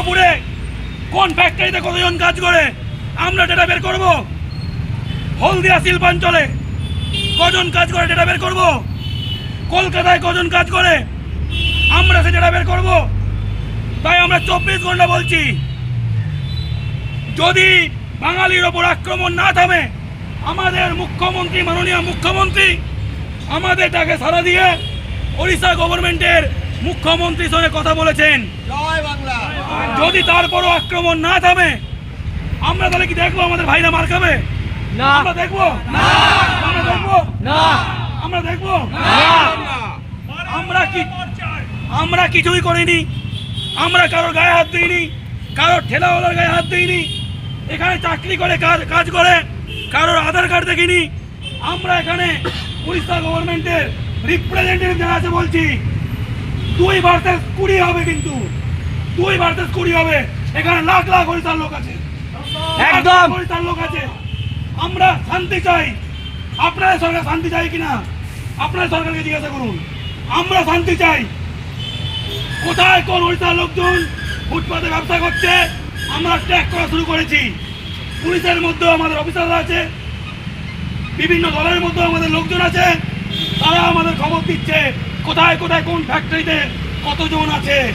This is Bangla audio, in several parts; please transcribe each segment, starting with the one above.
দুর্গাপুরে কোন ফ্যাক্টরিতে কতজন কাজ করে? আমরা ডেটা বের করব। হলদিয়া শিল্পাঞ্চলে কজন কাজ করে ডেটা বের করব? কলকাতায় কজন কাজ করে? আমরা সে ডেটা বের করব। তাই আমরা চব্বিশ ঘণ্টা বলছি, যদি বাঙালির ওপর আক্রমণ না থামে, আমাদের মুখ্যমন্ত্রী, মাননীয় মুখ্যমন্ত্রী, আমাদের তাকে সারা দিয়ে ওড়িশা গভর্নমেন্টের মুখ্যমন্ত্রীর সঙ্গে কথা বলেছেন। যদি তারপরও আক্রমণ না থামে আমরা তাহলে কি দেখব আমাদের ভাইরা মার খাবে? না। আমরা দেখব? আমরা দেখব? না। আমরা দেখব? আমরা কি আমরা কিছুই করিনি। আমরা কারোর গায়ে হাত দিইনি। কারোর ঠেলাওয়ালার গায়ে হাত দিইনি। এখানে চাকরি করে কাজ কাজ করে কারোর আধার কার্ড দেখিনি। আমরা এখানে উড়িষ্যা গভর্নমেন্টের রিপ্রেজেন্টেটিভ যারা আছে বলছি। দুই ভার্সেস কুড়ি হবে কিন্তু। দুই ভার্সেস কুড়ি হবে। এখানে লাখ লাখ ওড়িশার লোক আছে। একদম। লোক আছে। আমরা শান্তি চাই। আপনাদের সরকার শান্তি চাই কিনা? আপনাদের সরকারকে জিজ্ঞাসা করুন। আমরা শান্তি চাই। কোথায় কোন ওড়িশার লোকজন ফুটপাতে ব্যবসা করছে? আমরা ট্র্যাক করা শুরু করেছি। পুলিশের মধ্যে আমাদের অফিসাররা আছে। বিভিন্ন দলের মধ্যেও আমাদের লোকজন আছে। তারা আমাদের খবর দিচ্ছে। কোথায় কোথায় কোন ফ্যাক্টরিতে কতজন আছে?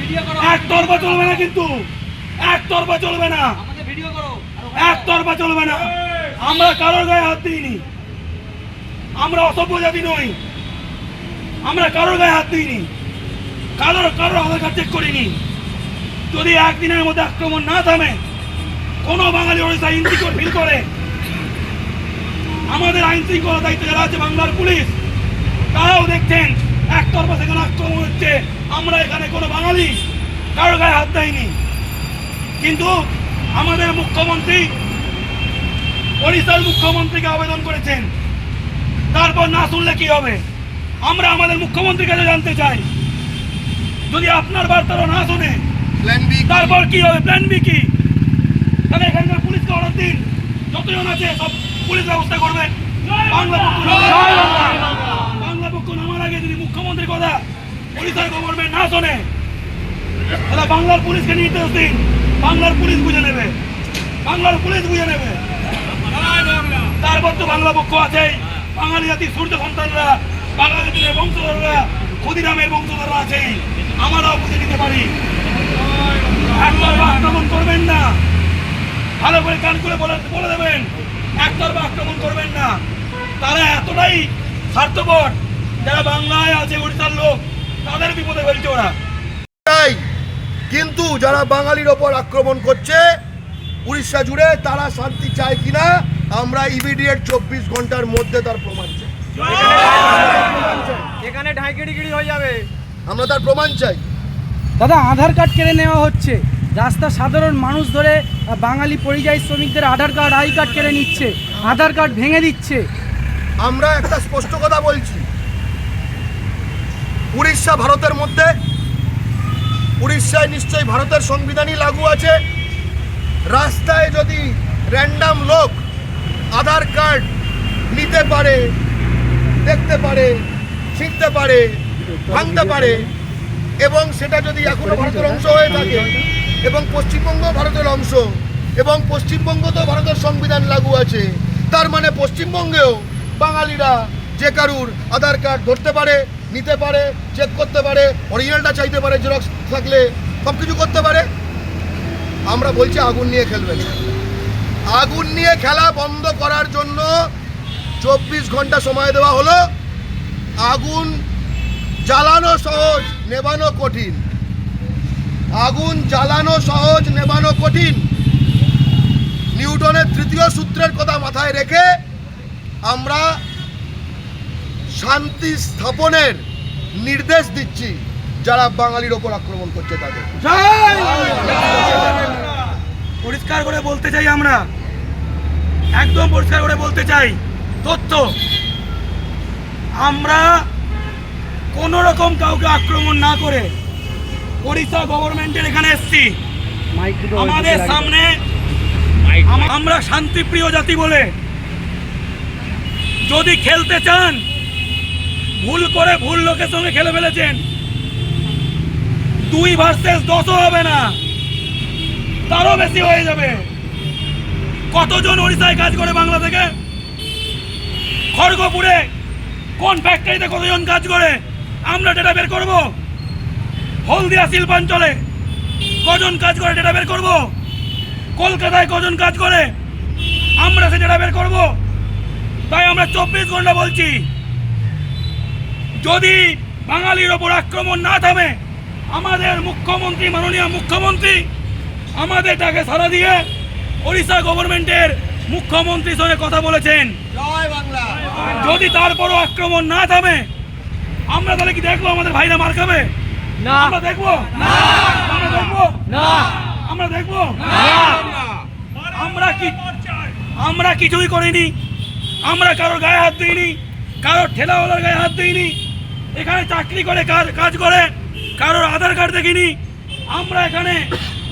ভিডিও এক তরফা চলবে না কিন্তু। এক তরফা চলবে না। আমাকে এক তরফা চলবে না। আমরা কারোর গায়ে হাত দিইনি। আমরা অসভ্য জাতি নই। আমরা কারোর গায়ে হাত দিইনি। কারোর কারোর আধার কার্ড চেক করিনি। যদি একদিনের মধ্যে আক্রমণ না থামে কোনো বাঙালি ওড়িশা ইনসিকিউর ফিল করে। আমাদের আইন শৃঙ্খলা দায়িত্ব যারা আছে বাংলার পুলিশ তারাও দেখছেন। একতরফা সেখানে আক্রমণ হচ্ছে। আমরা এখানে কোনো বাঙালি কারোর গায়ে হাত দেয়নি। কিন্তু আমাদের মুখ্যমন্ত্রী ওড়িশার মুখ্যমন্ত্রীকে আবেদন করেছেন। তারপর না শুনলে কি হবে? আমরা আমাদের মুখ্যমন্ত্রীর কাছে জানতে চাই। যদি আপনার বার্তারও না শুনে বি তারপর কি হবে? প্ল্যান বি কি? তাহলে এখানকার পুলিশকে অর্ডার দিন। যতজন আছে সব পুলিশ ব্যবস্থা করবে বাংলা। যদি কথা ওড়িশার গভর্নমেন্ট না শোনে, তাহলে বাংলার পুলিশকে নির্দেশ দিন। বাংলার পুলিশ বুঝে নেবে। বাংলার পুলিশ বুঝে নেবে। তারপর তো বাংলা পক্ষ আছে বাঙালি জাতির সূর্য সন্তানরা, বাঙালি জাতির বংশধররা, ক্ষুদিরামের বংশধররা আছেই। আমরাও বুঝে নিতে পারি। একতরফা আক্রমণ করবেন না। ভালো করে কান করে বলে বলে দেবেন, একতরফা আক্রমণ করবেন না। তারা এতটাই স্বার্থপর যারা বাংলায় আছে ওড়িশার লোক তাদের বিপদে ফেলছে ওরা। চাই কিন্তু যারা বাঙালির ওপর আক্রমণ করছে উড়িষ্যা জুড়ে তারা শান্তি চায় কিনা আমরা ইমিডিয়েট চব্বিশ ঘণ্টার মধ্যে তার প্রমাণ চাই। এখানে ঢাইকিড়ি হয়ে যাবে। আমরা তার প্রমাণ চাই। দাদা আধার কার্ড কেড়ে নেওয়া হচ্ছে। রাস্তা সাধারণ মানুষ ধরে বাঙালি পরিযায়ী শ্রমিকদের আধার কার্ড আই কার্ড কেড়ে নিচ্ছে। আধার কার্ড ভেঙে দিচ্ছে। আমরা একটা স্পষ্ট কথা বলছি। উড়িষ্যা ভারতের মধ্যে। উড়িষ্যায় নিশ্চয়ই ভারতের সংবিধানই লাগু আছে। রাস্তায় যদি র্যান্ডাম লোক আধার কার্ড নিতে পারে, দেখতে পারে, ছিঁড়তে পারে, ভাঙতে পারে, এবং সেটা যদি এখনও ভারতের অংশ হয়ে থাকে, এবং পশ্চিমবঙ্গ ভারতের অংশ, এবং পশ্চিমবঙ্গ তো ভারতের সংবিধান লাগু আছে, তার মানে পশ্চিমবঙ্গেও বাঙালিরা যে কারুর আধার কার্ড ধরতে পারে নিতে পারে চেক করতে পারে অরিজিনালটা চাইতে পারে জেরক্স থাকলে সব কিছু করতে পারে। আমরা বলছি আগুন নিয়ে খেলবেন আগুন নিয়ে খেলা বন্ধ করার জন্য চব্বিশ ঘণ্টা সময় দেওয়া হলো। আগুন জ্বালানো সহজ, নেবানো কঠিন। আগুন জ্বালানো সহজ, নেবানো কঠিন। নিউটনের তৃতীয় সূত্রের কথা মাথায় রেখে আমরা শান্তি স্থাপনের নির্দেশ দিচ্ছি যারা বাঙালির ওপর আক্রমণ করছে তাদের। পরিষ্কার করে বলতে চাই আমরা। একদম পরিষ্কার করে বলতে চাই তথ্য। আমরা কোন রকম কাউকে আক্রমণ না করে ওড়িশা গভর্নমেন্টের এখানে এসছি। আমাদের সামনে আমরা শান্তিপ্রিয় জাতি বলে যদি খেলতে চান ভুল করে ভুল লোকের সঙ্গে খেলে ফেলেছেন। দুই ভার্সেস দশও হবে না। তারও বেশি হয়ে যাবে। কতজন ওড়িশায় কাজ করে বাংলা থেকে? খড়গপুরে কোন ফ্যাক্টরিতে কতজন কাজ করে? আমরা ডেটা বের করব। হলদিয়া, শিল্পাঞ্চলে কজন কাজ করে ডেটা বের করব? কলকাতায় কজন কাজ করে? আমরা সে ডেটা বের করব। তাই আমরা চব্বিশ ঘণ্টা বলছি। যদি বাঙালির ওপর আক্রমণ না থামে আমাদের মুখ্যমন্ত্রী মাননীয় মুখ্যমন্ত্রী আমাদের ডাকে সারা দিয়ে ওড়িশা গভর্নমেন্টের মুখ্যমন্ত্রীর সঙ্গে কথা বলেছেন। যদি তারপরও আক্রমণ না থামে আমরা তাহলে কি দেখব আমাদের ভাইরা মার খাবে? না। আমরা দেখব? আমরা দেখব? না। আমরা দেখব? আমরা কি আমরা কিছুই করিনি। আমরা কারোর গায়ে হাত দিইনি কারোর ঠেলাওয়ালার গায়ে হাত দিইনি এখানে চাকরি করে কাজ কাজ করে। কারোর আধার কার্ড দেখিনি। আমরা এখানে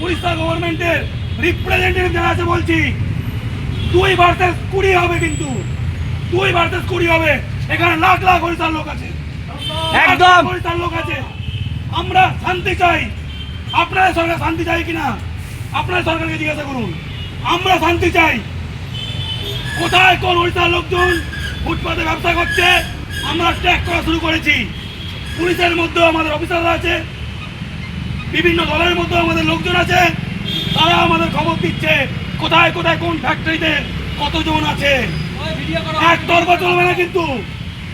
উড়িষ্যা গভর্নমেন্টের রিপ্রেজেন্টেটিভ যারা আছে বলছি দুই ভার্সেস কুড়ি হবে কিন্তু। দুই ভার্সেস কুড়ি হবে। এখানে লাখ লাখ ওড়িশার লোক আছে। একদম। ওড়িশার লোক আছে। আমরা শান্তি চাই। আপনারা সরকার শান্তি চাই কিনা আপনারা সরকারকে জিজ্ঞাসা করুন। আমরা শান্তি চাই। কোথায় কোন ওড়িশার লোকজন ফুটপাতে ব্যবসা করছে? আমরা ট্র্যাক করা শুরু করেছি। পুলিশের মধ্যেও আমাদের অফিসাররা আছে। বিভিন্ন দলের মধ্যেও আমাদের লোকজন আছে। তারা আমাদের খবর দিচ্ছে, কোথায় কোথায়, কোন ফ্যাক্টরিতে কতজন আছে। ভিডিও এক তরফা চলবে না কিন্তু,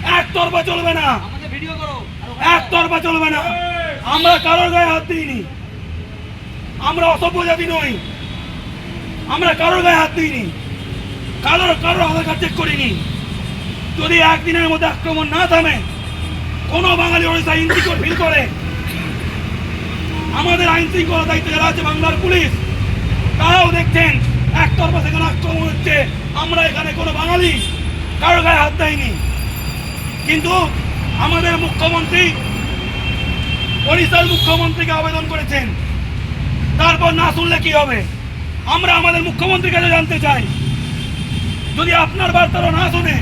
এক তরফা চলবে না। আমাদের এক তরফা চলবে না। আমরা কারোর গায়ে হাত দিইনি। আমরা অসভ্য জাতি নই। আমরা কারোর গায়ে হাত দিইনি। কারোর কারোর আধার কার্ড চেক করিনি। যদি একদিনের মধ্যে আক্রমণ না থামে, কোনো বাঙালি ওড়িশা ইনসিকিউর ফিল করে। আমাদের আইন শৃঙ্খলা দায়িত্ব যারা আছে, বাংলার পুলিশ, তারাও দেখছেন, একতরফা সেখানে আক্রমণ হচ্ছে। আমরা এখানে কোনো বাঙালি কারোর গায়ে হাত দেয়নি। কিন্তু আমাদের মুখ্যমন্ত্রী, ওড়িশার মুখ্যমন্ত্রীকে আবেদন করেছেন। তারপর না শুনলে কি হবে? আমরা আমাদের মুখ্যমন্ত্রীর কাছে জানতে চাই। যদি আপনার বার্তারও না শুনে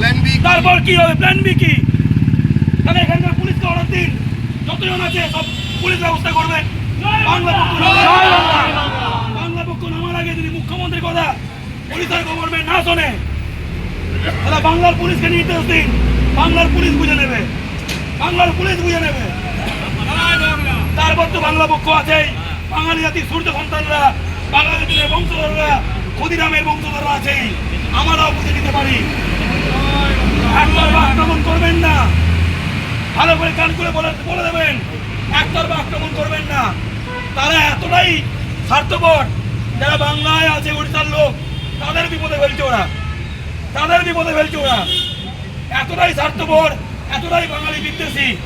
তারপর কি হবে? প্ল্যান বি কি? তাহলে এখানকার পুলিশকে অর্ডার দিন যতজন আছে সব পুলিশ ব্যবস্থা করবে। বাংলা। পক্ষ বাংলা। পক্ষ নামার আগে যদি মুখ্যমন্ত্রীর কথা ওড়িশার গভর্নমেন্ট না শোনে তাহলে বাংলার পুলিশকে নির্দেশ দিন। বাংলার পুলিশ বুঝে নেবে। বাংলার পুলিশ বুঝে নেবে। তারপর তো বাংলা পক্ষ আছেই। বাঙালি জাতির সূর্য সন্তানরা বাঙালি জাতির বংশধররা ক্ষুদিরামের বংশধররা আছেই। আমরাও বুঝে নিতে পারি। একতরফা আক্রমণ করবেন না। ভালো করে কান করে বলে বলে দেবেন, একতরফা আক্রমণ করবেন না। তারা এতটাই স্বার্থপর, যারা বাংলায় আছে, ওড়িশার লোক, তাদের বিপদে ফেলছে ওরা। তাদের বিপদে ফেলছে ওরা। এতটাই স্বার্থপর, এতটাই বাঙালি বিদ্বেষী।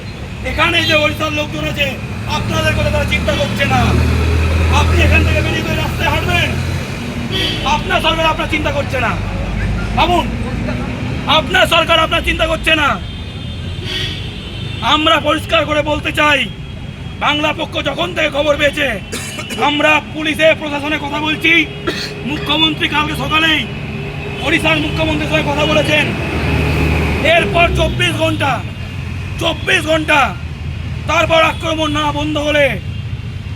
এখানে যে ওড়িশার লোকজন আছে, আপনাদের কথা তারা চিন্তা করছে না। আপনি এখান থেকে বেরিয়ে রাস্তায় হাঁটবেন। আপনার সরকার আপনার চিন্তা করছে না। ভাবুন। আপনার সরকার আপনার চিন্তা করছে না। আমরা পরিষ্কার করে বলতে চাই, বাংলা পক্ষ যখন থেকে খবর পেয়েছে, আমরা পুলিশে, প্রশাসনে কথা বলছি। মুখ্যমন্ত্রী কালকে সকালেই ওড়িশার মুখ্যমন্ত্রীর সঙ্গে কথা বলেছেন। এরপর চব্বিশ ঘণ্টা চব্বিশ ঘণ্টা তারপর আক্রমণ না বন্ধ হলে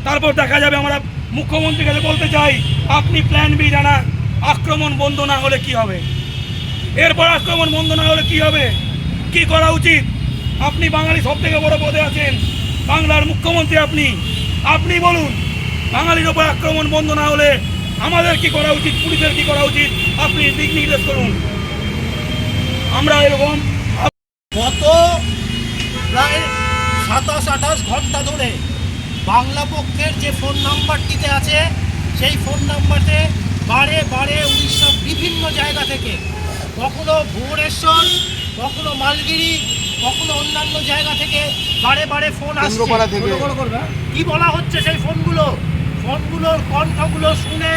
তারপর দেখা যাবে আমরা মুখ্যমন্ত্রীর কাছে বলতে চাই, আপনি প্ল্যান বি জানান, আক্রমণ বন্ধ না হলে কি হবে? এরপর আক্রমণ বন্ধ না হলে কি হবে? কি করা উচিত? আপনি বাঙালি সব থেকে বড় পদে আছেন। বাংলার মুখ্যমন্ত্রী আপনি। আপনি বলুন, বাঙালির ওপর আক্রমণ বন্ধ না হলে আমাদের কি করা উচিত? পুলিশের কি করা উচিত? আপনি দিক নির্দেশ করুন। আমরা এরকম গত প্রায় সাতাশ আঠাশ ঘণ্টা ধরে বাংলা পক্ষের যে ফোন নাম্বারটিতে আছে, সেই ফোন নাম্বারে বারে বারে উড়িষ্যার বিভিন্ন জায়গা থেকে কখনো ভুবনেশ্বর কখনো মালগিরি কখনো অন্যান্য জায়গা থেকে বারে বারে ফোন আসছে। কেন্দ্রপাড়া কি বলা হচ্ছে সেই ফোনগুলো? ফোনগুলোর কণ্ঠগুলো শুনে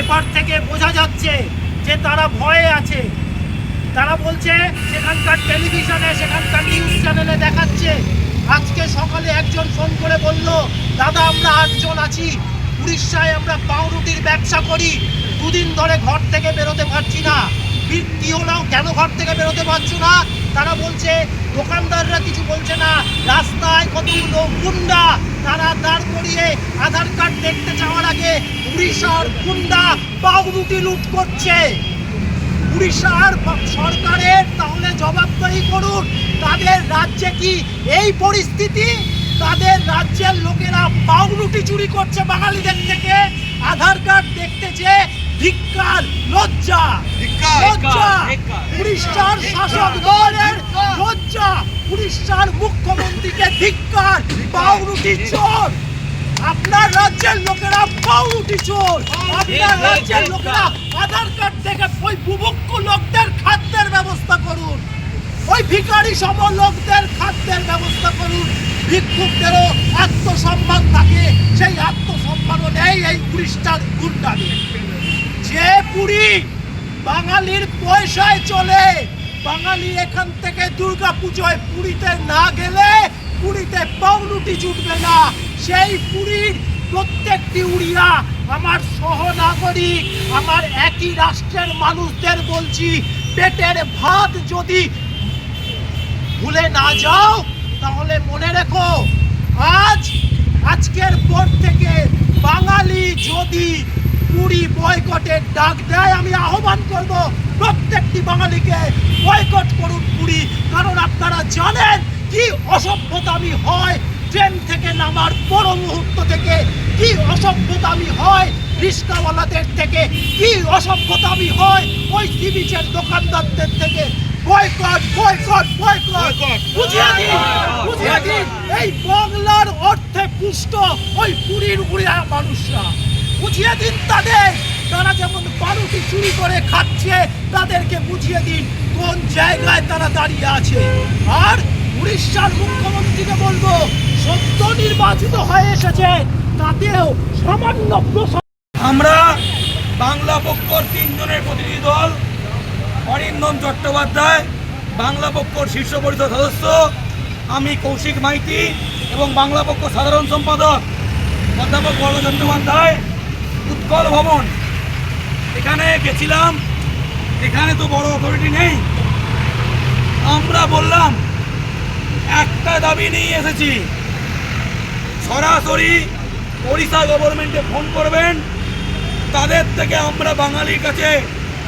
এপার থেকে বোঝা যাচ্ছে যে তারা ভয়ে আছে। তারা বলছে সেখানকার টেলিভিশনে সেখানকার নিউজ চ্যানেলে দেখাচ্ছে। আজকে সকালে একজন ফোন করে বলল দাদা আমরা আটজন আছি। উড়িষ্যায় আমরা পাউরুটির ব্যবসা করি। দুদিন ধরে ঘর থেকে বেরোতে পারছি না। বৃত্তি হলেও কেন ঘর থেকে বেরোতে পারছ না? তারা বলছে, দোকানদাররা কিছু বলছে না। রাস্তায় কতগুলো গুন্ডা, তারা দাঁড় করিয়ে আধার কার্ড দেখতে যাওয়ার আগে উড়িষ্যার গুন্ডা পাউরুটি লুট করছে। উড়িষ্যার সরকারের তাহলে জবাবদারি করুন। তাদের রাজ্যে কি এই পরিস্থিতি? তাদের রাজ্যের লোকেরা পাউরুটি চুরি করছে বাঙালিদের থেকে। আধার কার্ড দেখতে যে ধিক্কার লজ্জা। লজ্জা উড়িষ্যার শাসক দলের লজ্জা উড়িষ্যার মুখ্যমন্ত্রীকে ধিক্কার পাউরুটি চোর। আপনার রাজ্যের লোকেরা পাউরুটি চোর। আপনার রাজ্যের লোকেরা আধার কার্ড থেকে ওই বুভুক্ষ লোকদের খাদ্যের ব্যবস্থা করুন। ওই ভিখারি সম লোকদের খাদ্যের ব্যবস্থা করুন। ভিক্ষুকদেরও আত্মসম্মান থাকে। সেই আত্মসম্মানও নেই এই উড়িষ্যার গুন্ডাদের যে পুরী বাঙালির পয়সায় চলে বাঙালি এখান থেকে দুর্গা পুজোয় পুরীতে না গেলে পুরীতে পাউরুটি জুটবে না। সেই পুরীর প্রত্যেকটি উড়িয়া, আমার সহনাগরিক, আমার একই রাষ্ট্রের মানুষদের বলছি, পেটের ভাত যদি ভুলে না যাও, তাহলে মনে রেখো, আজ, আজকের পর থেকে বাঙালি যদি পুরী বয়কটের ডাক দেয় আমি আহ্বান করব প্রত্যেকটি বাঙালিকে বয়কট করুন পুরী। কারণ আপনারা জানেন কি অসভ্যতামি হয় ট্রেন থেকে নামার বড় মুহূর্ত থেকে কি অসভ্যতামি হয় রিস্কাওয়ালাদের থেকে কি অসভ্যতামি হয় ওই সি বিচের দোকানদারদের থেকে। বয়কট বয়কট বয়কট বুঝিয়ে দিন বুঝিয়ে দিন। এই বাংলার অর্থে পুষ্ট ওই পুরীর উড়িয়া মানুষরা। বুঝিয়ে দিন তাদের। তারা যেমন বারুটি চুরি করে খাচ্ছে, তাদেরকে বুঝিয়ে দিন কোন জায়গায় তারা দাঁড়িয়ে আছে। আর উড়িষ্যার মুখ্যমন্ত্রীকে বলব, সত্য নির্বাচিত হয়ে এসেছে, তাতেও সামান্য আমরা বাংলা পক্ষর তিনজনের প্রতিনিধি দল, অরিন্দম চট্টোপাধ্যায়, বাংলা পক্ষর শীর্ষ পরিষদ সদস্য, আমি কৌশিক মাইতি এবং বাংলা পক্ষ সাধারণ সম্পাদক অধ্যাপক বড় চট্টোপাধ্যায় উৎকল ভবন। এখানে গেছিলাম, এখানে তো বড় অথরিটি নেই। আমরা বললাম, একটা দাবি নিয়ে এসেছি। সরাসরি ওড়িশা গভর্নমেন্টে ফোন করবেন। তাদের থেকে আমরা বাঙালির কাছে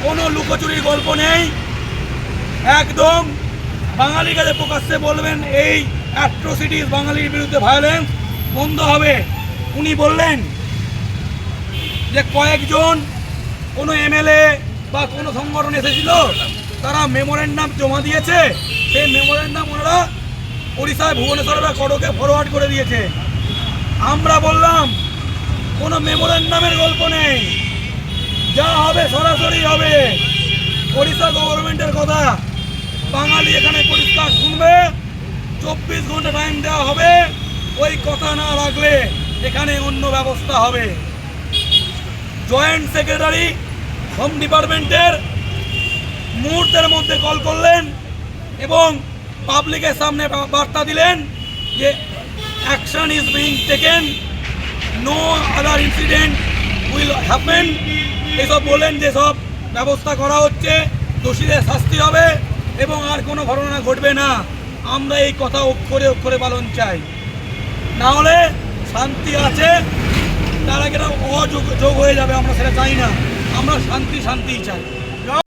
কোনো লুকোচুরির গল্প নেই। একদম বাঙালির কাছে প্রকাশ্যে বলবেন, এই অ্যাট্রোসিটিস বাঙালির বিরুদ্ধে ভায়োলেন্স বন্ধ হবে। উনি বললেন যে কয়েকজন কোনো এমএলএ বা কোনো সংগঠন এসেছিল, তারা মেমোরেন্ডাম জমা দিয়েছে। সেই মেমোরেন্ডাম ওনারা ওড়িশায় ভুবনেশ্বর বা কটকে ফরওয়ার্ড করে দিয়েছে। আমরা বললাম, কোনো মেমোরেন্ডামের গল্প নেই। যা হবে সরাসরি হবে। ওড়িশা গভর্নমেন্টের কথা বাঙালি এখানে পরিষ্কার শুনবে। চব্বিশ ঘণ্টা টাইম দেওয়া হবে। ওই কথা না রাখলে এখানে অন্য ব্যবস্থা হবে। জয়েন্ট সেক্রেটারি হোম ডিপার্টমেন্টের মুহূর্তের মধ্যে কল করলেন এবং পাবলিকের সামনে বার্তা দিলেন যে action is being taken. No other incident will happen. এসব বললেন যে সব ব্যবস্থা করা হচ্ছে, দোষীদের শাস্তি হবে এবং আর কোনো ঘটনা ঘটবে না। আমরা এই কথা অক্ষরে অক্ষরে পালন চাই। না হলে শান্তি আছে তার কেন অযোগ যোগ হয়ে যাবে আমরা সেটা চাই না। আমরা শান্তি শান্তিই চাই।